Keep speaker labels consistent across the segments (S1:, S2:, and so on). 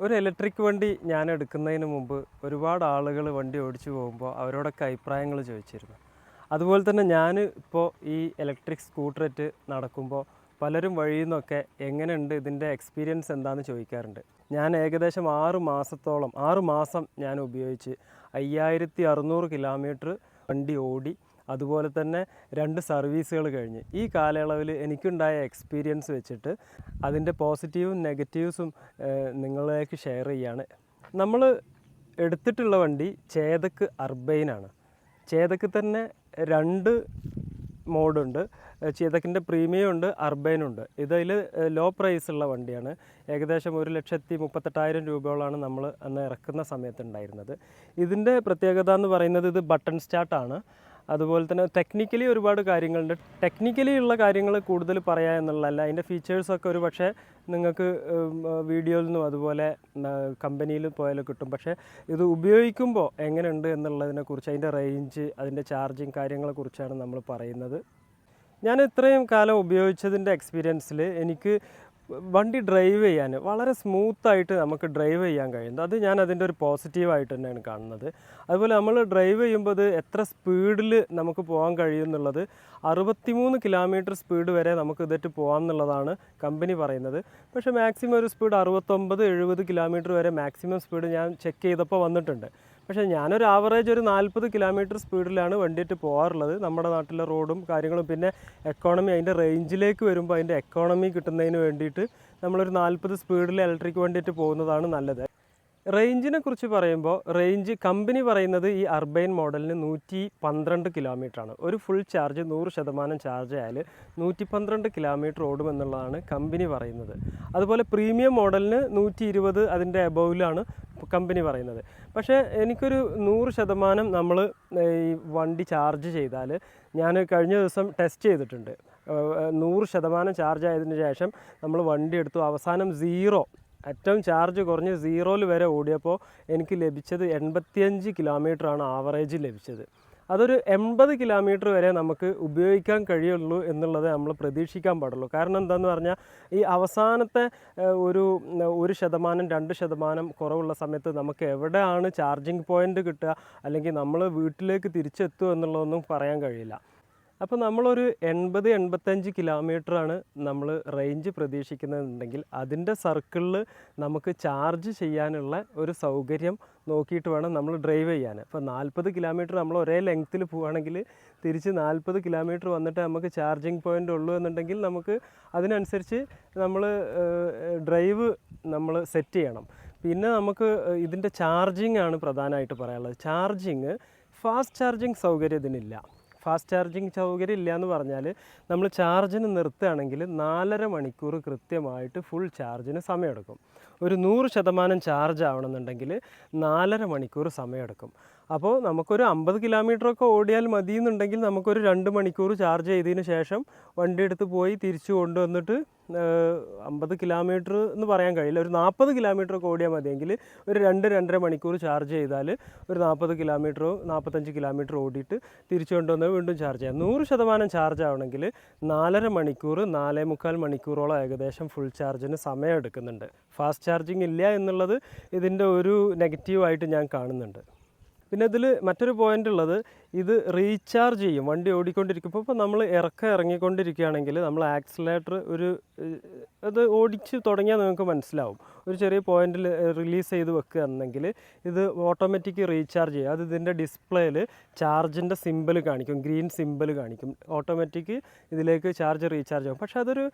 S1: ഒരു ഇലക്ട്രിക് വണ്ടി ഞാൻ എടുക്കുന്നതിന് മുമ്പ് ഒരുപാട് ആളുകൾ വണ്ടി ഓടിച്ചു പോകുമ്പോൾ അവരോടൊക്കെ അഭിപ്രായങ്ങൾ ചോദിച്ചിരുന്നു. അതുപോലെ തന്നെ ഞാൻ ഇപ്പോൾ ഈ ഇലക്ട്രിക് സ്കൂട്ടറേറ്റ് നടക്കുമ്പോൾ പലരും വഴിയിൽ നിന്നൊക്കെ എങ്ങനെയുണ്ട് ഇതിന്റെ എക്സ്പീരിയൻസ് എന്താണെന്ന് ചോദിക്കാറുണ്ട്. ഞാൻ ഏകദേശം ആറ് മാസത്തോളം ആറ് മാസം ഞാൻ ഉപയോഗിച്ച് അയ്യായിരത്തി അറുന്നൂറ് കിലോമീറ്റർ വണ്ടി ഓടി അതുപോലെ തന്നെ രണ്ട് സർവീസുകൾ കഴിഞ്ഞ്. ഈ കാലയളവിൽ എനിക്കുണ്ടായ എക്സ്പീരിയൻസ് വെച്ചിട്ട് അതിന്റെ പോസിറ്റീവും നെഗറ്റീവ്സും നിങ്ങളിലേക്ക് ഷെയർ ചെയ്യാണ്. നമ്മൾ എടുത്തിട്ടുള്ള വണ്ടി ചേതക്ക് അർബൈനാണ് ചേതക്ക് തന്നെ രണ്ട് മോഡുണ്ട്. ചേതക്കിന്റെ പ്രീമിയം ഉണ്ട് അർബൈനുണ്ട് ഇതിൽ ലോ പ്രൈസ് ഉള്ള വണ്ടിയാണ്. ഏകദേശം ഒരു ലക്ഷത്തി മുപ്പത്തെട്ടായിരം രൂപയോളാണ് നമ്മൾ അന്ന് ഇറക്കുന്ന സമയത്ത് ഉണ്ടായിരുന്നത്. ഇതിന്റെ പ്രത്യേകത എന്ന് പറയുന്നത് ഇത് ബട്ടൺ സ്റ്റാർട്ടാണ്. അതുപോലെ തന്നെ ടെക്നിക്കലി ഒരുപാട് കാര്യങ്ങളുണ്ട്. ടെക്നിക്കലി ഉള്ള കാര്യങ്ങൾ കൂടുതൽ പറയാ എന്നുള്ളതല്ല. അതിന്റെ ഫീച്ചേഴ്സൊക്കെ ഒരു പക്ഷേ നിങ്ങൾക്ക് വീഡിയോയിൽ നിന്നും അതുപോലെ കമ്പനിയിൽ പോയാലും കിട്ടും. പക്ഷേ ഇത് ഉപയോഗിക്കുമ്പോൾ എങ്ങനെയുണ്ട് എന്നുള്ളതിനെക്കുറിച്ച് അതിന്റെ റേഞ്ച് അതിന്റെ ചാർജിങ് കാര്യങ്ങളെക്കുറിച്ചാണ് നമ്മൾ പറയുന്നത്. ഞാൻ ഇത്രയും കാലം ഉപയോഗിച്ചതിന്റെ എക്സ്പീരിയൻസിൽ എനിക്ക് വണ്ടി ഡ്രൈവ് ചെയ്യാൻ വളരെ സ്മൂത്തായിട്ട് നമുക്ക് ഡ്രൈവ് ചെയ്യാൻ കഴിയുന്നത്. അത് ഞാൻ അതിന്റെ ഒരു പോസിറ്റീവായിട്ട് തന്നെയാണ് കാണുന്നത്. അതുപോലെ നമ്മൾ ഡ്രൈവ് ചെയ്യുമ്പോൾ അത് എത്ര സ്പീഡിൽ നമുക്ക് പോകാൻ കഴിയും എന്നുള്ളത് അറുപത്തിമൂന്ന് കിലോമീറ്റർ സ്പീഡ് വരെ നമുക്ക് ഇതിട്ട് പോകാം എന്നുള്ളതാണ് കമ്പനി പറയുന്നത്. പക്ഷേ മാക്സിമം ഒരു സ്പീഡ് അറുപത്തൊമ്പത് എഴുപത് കിലോമീറ്റർ വരെ മാക്സിമം സ്പീഡ് ഞാൻ ചെക്ക് ചെയ്തപ്പോൾ വന്നിട്ടുണ്ട്. പക്ഷേ ഞാനൊരു ആവറേജ് ഒരു നാൽപ്പത് കിലോമീറ്റർ സ്പീഡിലാണ് വണ്ടിയിട്ട് പോകാറുള്ളത് നമ്മുടെ നാട്ടിലെ റോഡും കാര്യങ്ങളും. പിന്നെ എക്കോണമി അതിന്റെ റേഞ്ചിലേക്ക് വരുമ്പോൾ അതിന്റെ എക്കോണമി കിട്ടുന്നതിന് വേണ്ടിയിട്ട് നമ്മളൊരു നാൽപ്പത് സ്പീഡിൽ ഇലക്ട്രിക് വണ്ടിയിട്ട് പോകുന്നതാണ് നല്ലത്. റേഞ്ചിനെ കുറിച്ച് പറയുമ്പോൾ റേഞ്ച് കമ്പനി പറയുന്നത് ഈ അർബൈൻ മോഡലിന് നൂറ്റി പന്ത്രണ്ട് ആണ് ഒരു ഫുൾ ചാർജ് നൂറ് ശതമാനം ചാർജ് ആയാൽ നൂറ്റി പന്ത്രണ്ട് കിലോമീറ്റർ ഓടുമെന്നുള്ളതാണ് കമ്പനി പറയുന്നത്. അതുപോലെ പ്രീമിയം മോഡലിന് നൂറ്റി ഇരുപത് അതിന്റെ എബോവിലാണ് കമ്പനി പറയുന്നത്. പക്ഷേ എനിക്കൊരു നൂറ് ശതമാനം നമ്മൾ ഈ വണ്ടി ചാർജ് ചെയ്താൽ ഞാൻ കഴിഞ്ഞ ദിവസം ടെസ്റ്റ് ചെയ്തിട്ടുണ്ട്. നൂറ് ശതമാനം ചാർജ് ആയതിനു ശേഷം നമ്മൾ വണ്ടി എടുത്തു. അവസാനം സീറോ. ഏറ്റവും ചാർജ് കുറഞ്ഞ് സീറോയിൽ വരെ ഓടിയപ്പോൾ എനിക്ക് ലഭിച്ചത് എൺപത്തിയഞ്ച് കിലോമീറ്ററാണ് ആവറേജ് ലഭിച്ചത്. അതൊരു എൺപത് കിലോമീറ്റർ വരെ നമുക്ക് ഉപയോഗിക്കാൻ കഴിയുള്ളൂ എന്നുള്ളത് നമ്മൾ പ്രതീക്ഷിക്കാൻ പാടുള്ളൂ. കാരണം എന്താണെന്ന് പറഞ്ഞാൽ ഈ അവസാനത്തെ ഒരു ഒരു ശതമാനം രണ്ട് ശതമാനം കുറവുള്ള സമയത്ത് നമുക്ക് എവിടെയാണ് ചാർജിങ് പോയിന്റ് കിട്ടുക അല്ലെങ്കിൽ നമ്മൾ വീട്ടിലേക്ക് തിരിച്ചെത്തുക എന്നുള്ളതൊന്നും പറയാൻ കഴിയില്ല. അപ്പോൾ നമ്മളൊരു എൺപത് എൺപത്തഞ്ച് കിലോമീറ്ററാണ് നമ്മൾ റേഞ്ച് പ്രതീക്ഷിക്കുന്നതെന്നുണ്ടെങ്കിൽ അതിന്റെ സർക്കിളിൽ നമുക്ക് ചാർജ് ചെയ്യാനുള്ള ഒരു സൗകര്യം നോക്കിയിട്ട് വേണം നമ്മൾ ഡ്രൈവ് ചെയ്യാൻ. അപ്പോൾ നാൽപ്പത് കിലോമീറ്റർ നമ്മൾ ഒരേ ലെങ്ത്തിൽ പോവുകയാണെങ്കിൽ തിരിച്ച് നാൽപ്പത് കിലോമീറ്റർ വന്നിട്ട് നമുക്ക് ചാർജിങ് പോയിന്റ് ഉള്ളൂ എന്നുണ്ടെങ്കിൽ നമുക്ക് അതിനനുസരിച്ച് നമ്മൾ ഡ്രൈവ് നമ്മൾ സെറ്റ് ചെയ്യണം. പിന്നെ നമുക്ക് ഇതിന്റെ ചാർജിങ് ആണ് പ്രധാനമായിട്ട് പറയാനുള്ളത്. ചാർജിങ് ഫാസ്റ്റ് ചാർജിങ് സൗകര്യം ഇതിനില്ല. ഫാസ്റ്റ് ചാർജിങ് സൗകര്യം ഇല്ല എന്ന് പറഞ്ഞാൽ നമ്മൾ ചാർജിന് നിർത്തുകയാണെങ്കിൽ നാലര മണിക്കൂർ കൃത്യമായിട്ട് ഫുൾ ചാർജിന് സമയമെടുക്കും. ഒരു നൂറ് ശതമാനം ചാർജ് ആവണമെന്നുണ്ടെങ്കിൽ നാലര മണിക്കൂർ സമയമെടുക്കും. അപ്പോൾ നമുക്കൊരു അമ്പത് കിലോമീറ്ററൊക്കെ ഓടിയാൽ മതി എന്നുണ്ടെങ്കിൽ നമുക്കൊരു രണ്ട് മണിക്കൂർ ചാർജ് ചെയ്തതിന് ശേഷം വണ്ടി എടുത്ത് പോയി തിരിച്ചു കൊണ്ടുവന്നിട്ട് അമ്പത് കിലോമീറ്റർ എന്ന് പറയാൻ കഴിയില്ല. ഒരു നാൽപ്പത് കിലോമീറ്റർ ഒക്കെ ഓടിയാൽ മതിയെങ്കിൽ ഒരു രണ്ട് രണ്ടര മണിക്കൂർ ചാർജ് ചെയ്താൽ ഒരു നാൽപ്പത് കിലോമീറ്ററോ നാൽപ്പത്തഞ്ച് കിലോമീറ്റർ ഓടിയിട്ട് തിരിച്ചു കൊണ്ടുവന്ന് വീണ്ടും ചാർജ് ചെയ്യാം. നൂറ് ശതമാനം ചാർജ് ആവണമെങ്കിൽ നാലര മണിക്കൂർ നാലേ മുക്കാൽ മണിക്കൂറോളം ഏകദേശം ഫുൾ ചാർജിന് സമയം എടുക്കുന്നുണ്ട്. ഫാസ്റ്റ് ചാർജിങ് ഇല്ല എന്നുള്ളത് ഇതിന്റെ ഒരു നെഗറ്റീവായിട്ട് ഞാൻ കാണുന്നുണ്ട്. പിന്നെ ഇതിൽ മറ്റൊരു പോയിന്റ് ഉള്ളത് ഇത് റീചാർജ് ചെയ്യും. വണ്ടി ഓടിക്കൊണ്ടിരിക്കുമ്പോൾ ഇപ്പോൾ നമ്മൾ ഇറക്കം ഇറങ്ങിക്കൊണ്ടിരിക്കുകയാണെങ്കിൽ നമ്മൾ ആക്സിലേറ്റർ ഒരു അത് ഓടിച്ച് തുടങ്ങിയാൽ നിങ്ങൾക്ക് മനസ്സിലാവും. ഒരു ചെറിയ പോയിന്റിൽ റിലീസ് ചെയ്ത് വെക്കുകയാണെങ്കിൽ ഇത് ഓട്ടോമാറ്റിക് റീചാർജ് ചെയ്യും അത് ഇതിന്റെ ഡിസ്പ്ലേയിൽ ചാർജിന്റെ സിമ്പിൾ കാണിക്കും ഗ്രീൻ സിമ്പിൾ കാണിക്കും. ഓട്ടോമാറ്റിക് ഇതിലേക്ക് ചാർജ് റീചാർജ് ആകും പക്ഷേ അതൊരു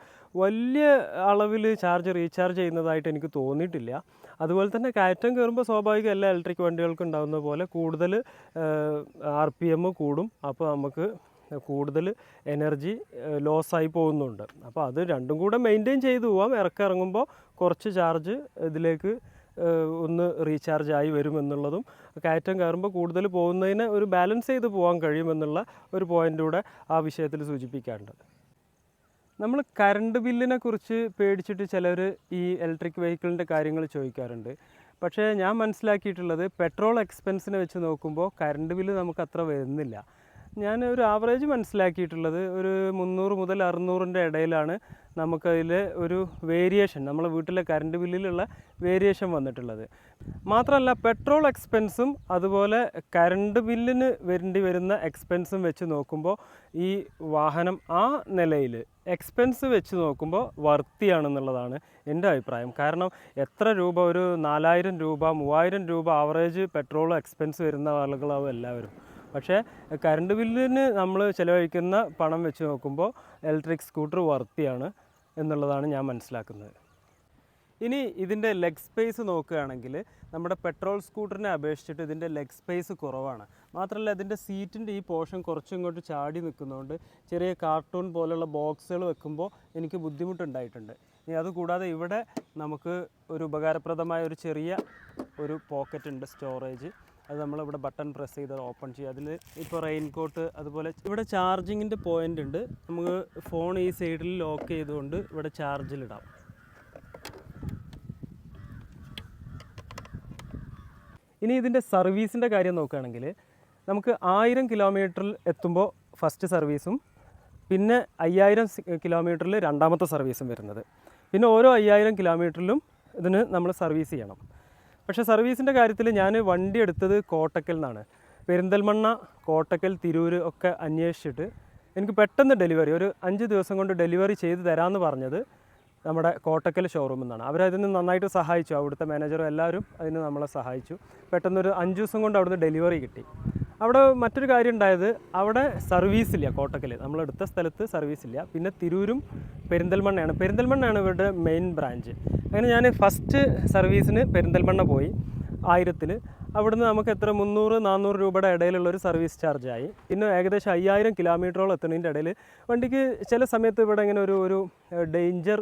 S1: വലിയ അളവിൽ ചാർജ് റീചാർജ് ചെയ്യുന്നതായിട്ട് എനിക്ക് തോന്നിയിട്ടില്ല. അതുപോലെ തന്നെ കയറ്റം കയറുമ്പോൾ സ്വാഭാവികം എല്ലാ ഇലക്ട്രിക് വണ്ടികൾക്കും ഉണ്ടാകുന്ന പോലെ കൂടുതൽ ആർ പി എം കൂടും. അപ്പോൾ നമുക്ക് കൂടുതൽ എനർജി ലോസ് ആയി പോകുന്നുണ്ട്. അപ്പോൾ അത് രണ്ടും കൂടെ മെയിന്റെയിൻ ചെയ്തു പോവാം. ഇറക്കം ഇറങ്ങുമ്പോൾ കുറച്ച് ചാർജ് ഇതിലേക്ക് ഒന്ന് റീചാർജ് ആയി വരുമെന്നുള്ളതും കയറ്റം കയറുമ്പോൾ കൂടുതൽ പോകുന്നതിന് ഒരു ബാലൻസ് ചെയ്ത് പോകാൻ കഴിയുമെന്നുള്ള ഒരു പോയിന്റ് കൂടെ ആ വിഷയത്തിൽ സൂചിപ്പിക്കാറുണ്ട് നമ്മൾ കറണ്ട് ബില്ലിനെ കുറിച്ച് പേടിച്ചിട്ട് ചിലർ ഈ ഇലക്ട്രിക് വെഹിക്കിളിന്റെ കാര്യങ്ങൾ ചോദിക്കാറുണ്ട്. പക്ഷേ ഞാൻ മനസ്സിലാക്കിയിട്ടുള്ളത് പെട്രോൾ എക്സ്പെൻസിനെ വെച്ച് നോക്കുമ്പോൾ കറണ്ട് ബില്ല് നമുക്ക് അത്ര വരുന്നില്ല. ഞാൻ ഒരു ആവറേജ് മനസ്സിലാക്കിയിട്ടുള്ളത് ഒരു മുന്നൂറ് മുതൽ അറുന്നൂറിന്റെ ഇടയിലാണ് നമുക്കതിൽ ഒരു വേരിയേഷൻ നമ്മളെ വീട്ടിലെ കറണ്ട് ബില്ലിലുള്ള വേരിയേഷൻ വന്നിട്ടുള്ളത്. മാത്രമല്ല പെട്രോൾ എക്സ്പെൻസും അതുപോലെ കറണ്ട് ബില്ലിന് വരേണ്ടി വരുന്ന എക്സ്പെൻസും വെച്ച് നോക്കുമ്പോൾ ഈ വാഹനം ആ നിലയിൽ എക്സ്പെൻസ് വെച്ച് നോക്കുമ്പോൾ വർത്തിയാണെന്നുള്ളതാണ് എന്റെ അഭിപ്രായം. കാരണം എത്ര രൂപ ഒരു നാലായിരം രൂപ മൂവായിരം രൂപ ആവറേജ് പെട്രോൾ എക്സ്പെൻസ് വരുന്ന ആളുകളാവും എല്ലാവരും. പക്ഷേ കറണ്ട് ബില്ലിന് നമ്മൾ ചിലവഴിക്കുന്ന പണം വെച്ച് നോക്കുമ്പോൾ ഇലക്ട്രിക് സ്കൂട്ടർ വർത്തിയാണ്. എന്നുള്ളതാണ് ഞാൻ മനസ്സിലാക്കുന്നത്. ഇനി ഇതിന്റെ ലെഗ് സ്പേസ് നോക്കുകയാണെങ്കിൽ നമ്മുടെ പെട്രോൾ സ്കൂട്ടറിനെ അപേക്ഷിച്ചിട്ട് ഇതിന്റെ ലെഗ് സ്പേസ് കുറവാണ്. മാത്രമല്ല ഇതിന്റെ സീറ്റിന്റെ ഈ പോർഷൻ കുറച്ചും ഇങ്ങോട്ട് ചാടി നിൽക്കുന്നതുകൊണ്ട് ചെറിയ കാർട്ടൂൺ പോലുള്ള ബോക്സുകൾ വെക്കുമ്പോൾ എനിക്ക് ബുദ്ധിമുട്ടുണ്ടായിട്ടുണ്ട്. ഇനി അതുകൂടാതെ ഇവിടെ നമുക്ക് ഒരു ഉപകാരപ്രദമായ ഒരു ചെറിയ ഒരു പോക്കറ്റ് ഉണ്ട് സ്റ്റോറേജ് അത് നമ്മളിവിടെ ബട്ടൺ പ്രസ് ചെയ്ത് ഓപ്പൺ ചെയ്യുക. അതിൽ ഇപ്പോൾ റെയിൻ കോട്ട് അതുപോലെ ഇവിടെ ചാർജിങ്ങിന്റെ പോയിന്റ് ഉണ്ട്. നമുക്ക് ഫോൺ ഈ സൈഡിൽ ലോക്ക് ചെയ്തുകൊണ്ട് ഇവിടെ ചാർജിലിടാം ഇനി ഇതിന്റെ സർവീസിന്റെ കാര്യം നോക്കുകയാണെങ്കിൽ നമുക്ക് ആയിരം കിലോമീറ്ററിൽ എത്തുമ്പോൾ ഫസ്റ്റ് സർവീസും പിന്നെ അയ്യായിരം കിലോമീറ്ററിൽ രണ്ടാമത്തെ സർവീസും വരുന്നത്. പിന്നെ ഓരോ അയ്യായിരം കിലോമീറ്ററിലും ഇതിന് നമ്മൾ സർവീസ് ചെയ്യണം. പക്ഷേ സർവീസിന്റെ കാര്യത്തിൽ ഞാൻ വണ്ടി എടുത്തത് കോട്ടക്കൽ നിന്നാണ്. പെരിന്തൽമണ്ണ കോട്ടക്കൽ തിരൂർ ഒക്കെ അന്വേഷിച്ചിട്ട് എനിക്ക് പെട്ടെന്ന് ഡെലിവറി ഒരു അഞ്ച് ദിവസം കൊണ്ട് ഡെലിവറി ചെയ്ത് തരാമെന്ന് പറഞ്ഞത് നമ്മുടെ കോട്ടക്കൽ ഷോറൂമിൽ നിന്നാണ്. അവരതിന് നന്നായിട്ട് സഹായിച്ചു. അവിടുത്തെ മാനേജറും എല്ലാവരും അതിന് നമ്മളെ സഹായിച്ചു. പെട്ടെന്നൊരു അഞ്ച് ദിവസം കൊണ്ട് അവിടുന്ന് ഡെലിവറി കിട്ടി. അവിടെ മറ്റൊരു കാര്യം ഉണ്ടായത് അവിടെ സർവീസ് ഇല്ല കോട്ടക്കൽ നമ്മളെടുത്ത സ്ഥലത്ത് സർവീസ് ഇല്ല. പിന്നെ തിരൂരും പെരിന്തൽമണ്ണയാണ്. പെരിന്തൽമണ്ണയാണ് ഇവരുടെ മെയിൻ ബ്രാഞ്ച് അങ്ങനെ ഞാൻ ഫസ്റ്റ് സർവീസിന് പെരിന്തൽമണ്ണ പോയി. ആയിരത്തിൽ അവിടുന്ന് നമുക്ക് എത്ര? മുന്നൂറ് നാനൂറ് രൂപയുടെ ഇടയിലുള്ള ഒരു സർവീസ് ചാർജായി. പിന്നെ ഏകദേശം അയ്യായിരം കിലോമീറ്ററോളം എത്തുന്നതിന്റെ ഇടയിൽ വണ്ടിക്ക് ചില സമയത്ത് ഇവിടെ ഇങ്ങനെ ഒരു ഒരു ഡേഞ്ചർ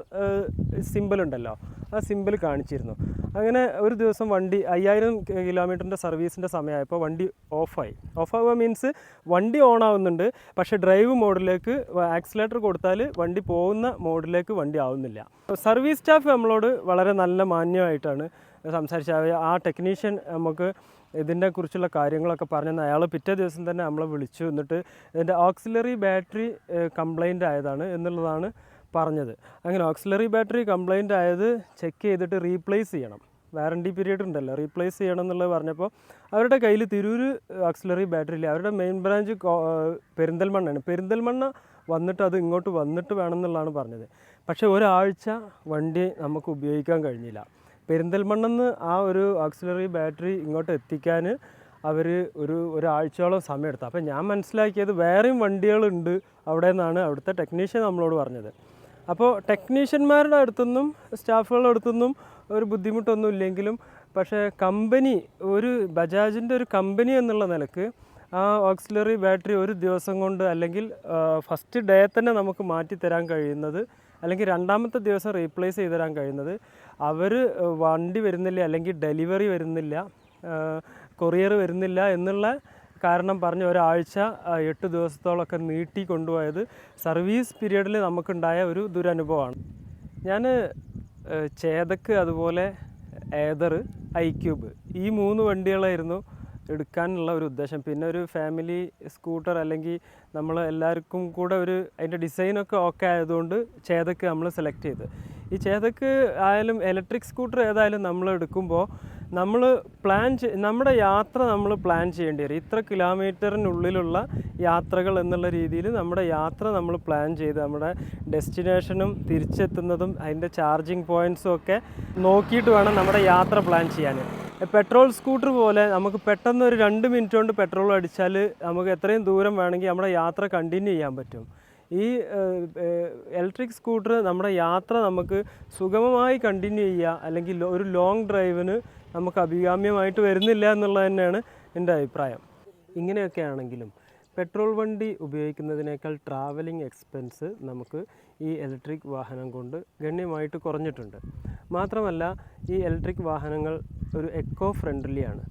S1: സിമ്പിൾ ഉണ്ടല്ലോ. ആ സിമ്പിൾ കാണിച്ചിരുന്നു. അങ്ങനെ ഒരു ദിവസം വണ്ടി അയ്യായിരം കിലോമീറ്ററിന്റെ സർവീസിന്റെ സമയമായപ്പോൾ വണ്ടി ഓഫായി. ഓഫാവുക മീൻസ് വണ്ടി ഓൺ ആവുന്നുണ്ട് പക്ഷേ ഡ്രൈവ് മോഡിലേക്ക് ആക്സിലേറ്റർ കൊടുത്താൽ വണ്ടി പോകുന്ന മോഡിലേക്ക് വണ്ടി ആവുന്നില്ല. സർവീസ് സ്റ്റാഫ് നമ്മളോട് വളരെ നല്ല മാന്യമായിട്ടാണ് സംസാരിച്ചത് ആ ടെക്നീഷ്യൻ നമുക്ക് ഇതിനെ കുറിച്ചുള്ള കാര്യങ്ങളൊക്കെ പറഞ്ഞു അയാൾ പിറ്റേ ദിവസം തന്നെ നമ്മളെ വിളിച്ചു. എന്നിട്ട് ഇതിന്റെ ഓക്സിലറി ബാറ്ററി കംപ്ലൈന്റ് ആയതാണ് എന്നുള്ളതാണ് പറഞ്ഞത്. അങ്ങനെ ഓക്സിലറി ബാറ്ററി കംപ്ലൈന്റ് ആയത് ചെക്ക് ചെയ്തിട്ട് റീപ്ലേസ് ചെയ്യണം. വാറണ്ടി പീരീഡ് ഉണ്ടല്ലോ. റീപ്ലേസ് ചെയ്യണം എന്നുള്ളത് പറഞ്ഞപ്പോൾ അവരുടെ കയ്യിൽ തിരൂർ ഓക്സിലറി ബാറ്ററി ഇല്ല? അവരുടെ മെയിൻ ബ്രാഞ്ച് പെരിന്തൽമണ്ണയാണ്. പെരിന്തൽമണ്ണ വന്നിട്ട് അത് ഇങ്ങോട്ട് വന്നിട്ട് വേണം എന്നുള്ളതാണ് പറഞ്ഞത്. പക്ഷേ ഒരാഴ്ച വണ്ടി നമുക്ക് ഉപയോഗിക്കാൻ കഴിഞ്ഞില്ല. പെരിന്തൽമണ്ണെന്ന് ആ ഒരു ഓക്സിലറി ബാറ്ററി ഇങ്ങോട്ട് എത്തിക്കാൻ അവർ ഒരു ഒരാഴ്ചയോളം സമയമെടുത്തു അപ്പോൾ ഞാൻ മനസ്സിലാക്കിയത് വേറെയും വണ്ടികളുണ്ട് അവിടെ നിന്നാണ് അവിടുത്തെ ടെക്നീഷ്യൻ നമ്മളോട് പറഞ്ഞത്. അപ്പോൾ ടെക്നീഷ്യന്മാരുടെ അടുത്തുനിന്നും സ്റ്റാഫുകളുടെ അടുത്തുനിന്നും ഒരു ബുദ്ധിമുട്ടൊന്നും ഇല്ലെങ്കിലും പക്ഷേ കമ്പനി ഒരു ബജാജിന്റെ ഒരു കമ്പനി എന്നുള്ള നിലയ്ക്ക് ആ ഓക്സിലറി ബാറ്ററി ഒരു ദിവസം കൊണ്ട് അല്ലെങ്കിൽ ഫസ്റ്റ് ഡേ തന്നെ നമുക്ക് മാറ്റി തരാൻ കഴിയുന്നത് അല്ലെങ്കിൽ രണ്ടാമത്തെ ദിവസം റീപ്ലേസ് ചെയ്ത് തരാൻ കഴിയുന്നത് അവർ വണ്ടി വരുന്നില്ല അല്ലെങ്കിൽ ഡെലിവറി വരുന്നില്ല കൊറിയർ വരുന്നില്ല എന്നുള്ള കാരണം പറഞ്ഞ് ഒരാഴ്ച എട്ട് ദിവസത്തോളമൊക്കെ നീട്ടി കൊണ്ടുപോയത് സർവീസ് പീരീഡിൽ നമുക്കുണ്ടായ ഒരു ദുരനുഭവമാണ്. ഞാൻ ചേതക്ക് അതുപോലെ ഏതർ ഐ ക്യൂബ് ഈ മൂന്ന് വണ്ടികളായിരുന്നു എടുക്കാനുള്ള ഒരു ഉദ്ദേശം. പിന്നെ ഒരു ഫാമിലി സ്കൂട്ടർ അല്ലെങ്കിൽ നമ്മൾ എല്ലാവർക്കും കൂടെ ഒരു അതിന്റെ ഡിസൈനൊക്കെ ഓക്കെ ആയതുകൊണ്ട് ചേതക്ക് നമ്മൾ സെലക്ട് ചെയ്ത്. ഈ ചേതക്ക് ആയാലും ഇലക്ട്രിക് സ്കൂട്ടർ ഏതായാലും നമ്മൾ എടുക്കുമ്പോൾ നമ്മൾ പ്ലാൻ നമ്മുടെ യാത്ര നമ്മൾ പ്ലാൻ ചെയ്യേണ്ടി വരും. ഇത്ര കിലോമീറ്ററിനുള്ളിലുള്ള യാത്രകൾ എന്നുള്ള രീതിയിൽ നമ്മുടെ യാത്ര നമ്മൾ പ്ലാൻ ചെയ്ത് നമ്മുടെ ഡെസ്റ്റിനേഷനും തിരിച്ചെത്തുന്നതും അതിന്റെ ചാർജിങ് പോയിന്റ്സും ഒക്കെ നോക്കിയിട്ട് വേണം നമ്മുടെ യാത്ര പ്ലാൻ ചെയ്യാൻ. പെട്രോൾ സ്കൂട്ടർ പോലെ നമുക്ക് പെട്ടെന്ന് ഒരു രണ്ട് മിനിറ്റ് കൊണ്ട് പെട്രോൾ അടിച്ചാൽ നമുക്ക് എത്രയും ദൂരം വേണമെങ്കിൽ നമ്മുടെ യാത്ര കണ്ടിന്യൂ ചെയ്യാൻ പറ്റും. ഈ ഇലക്ട്രിക് സ്കൂട്ടർ നമ്മുടെ യാത്ര നമുക്ക് സുഗമമായി കണ്ടിന്യൂ ചെയ്യുക അല്ലെങ്കിൽ ഒരു ലോങ് ഡ്രൈവിന് നമുക്ക് അഭികാമ്യമായിട്ട് വരുന്നില്ല എന്നുള്ളത് തന്നെയാണ് എന്റെ അഭിപ്രായം. ഇങ്ങനെയൊക്കെ ആണെങ്കിലും പെട്രോൾ വണ്ടി ഉപയോഗിക്കുന്നതിനേക്കാൾ ട്രാവലിംഗ് എക്സ്പെൻസ് നമുക്ക് ഈ ഇലക്ട്രിക് വാഹനം കൊണ്ട് ഗണ്യമായിട്ട് കുറഞ്ഞിട്ടുണ്ട്. മാത്രമല്ല ഈ ഇലക്ട്രിക് വാഹനങ്ങൾ ഒരു എക്കോ ഫ്രണ്ട്ലിയാണ്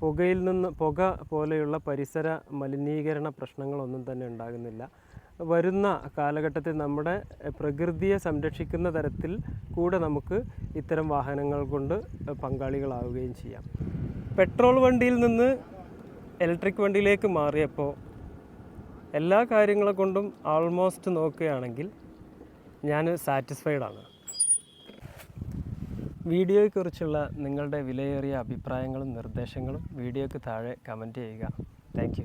S1: പുകയിൽ നിന്ന് പുക പോലെയുള്ള പരിസര മലിനീകരണ പ്രശ്നങ്ങളൊന്നും തന്നെ ഉണ്ടാകുന്നില്ല. വരുന്ന കാലഘട്ടത്തിൽ നമ്മുടെ പ്രകൃതിയെ സംരക്ഷിക്കുന്ന തരത്തിൽ കൂടെ നമുക്ക് ഇത്തരം വാഹനങ്ങൾ കൊണ്ട് പങ്കാളികളാവുകയും ചെയ്യാം. പെട്രോൾ വണ്ടിയിൽ നിന്ന് ഇലക്ട്രിക് വണ്ടിയിലേക്ക് മാറിയപ്പോൾ എല്ലാ കാര്യങ്ങളെ കൊണ്ടും ആൾമോസ്റ്റ് നോക്കുകയാണെങ്കിൽ ഞാൻ സാറ്റിസ്ഫൈഡ് ആണ്. വീഡിയോയെക്കുറിച്ചുള്ള നിങ്ങളുടെ വിലയേറിയ അഭിപ്രായങ്ങളും നിർദ്ദേശങ്ങളും വീഡിയോയ്ക്ക് താഴെ കമന്റ് ചെയ്യുക. താങ്ക്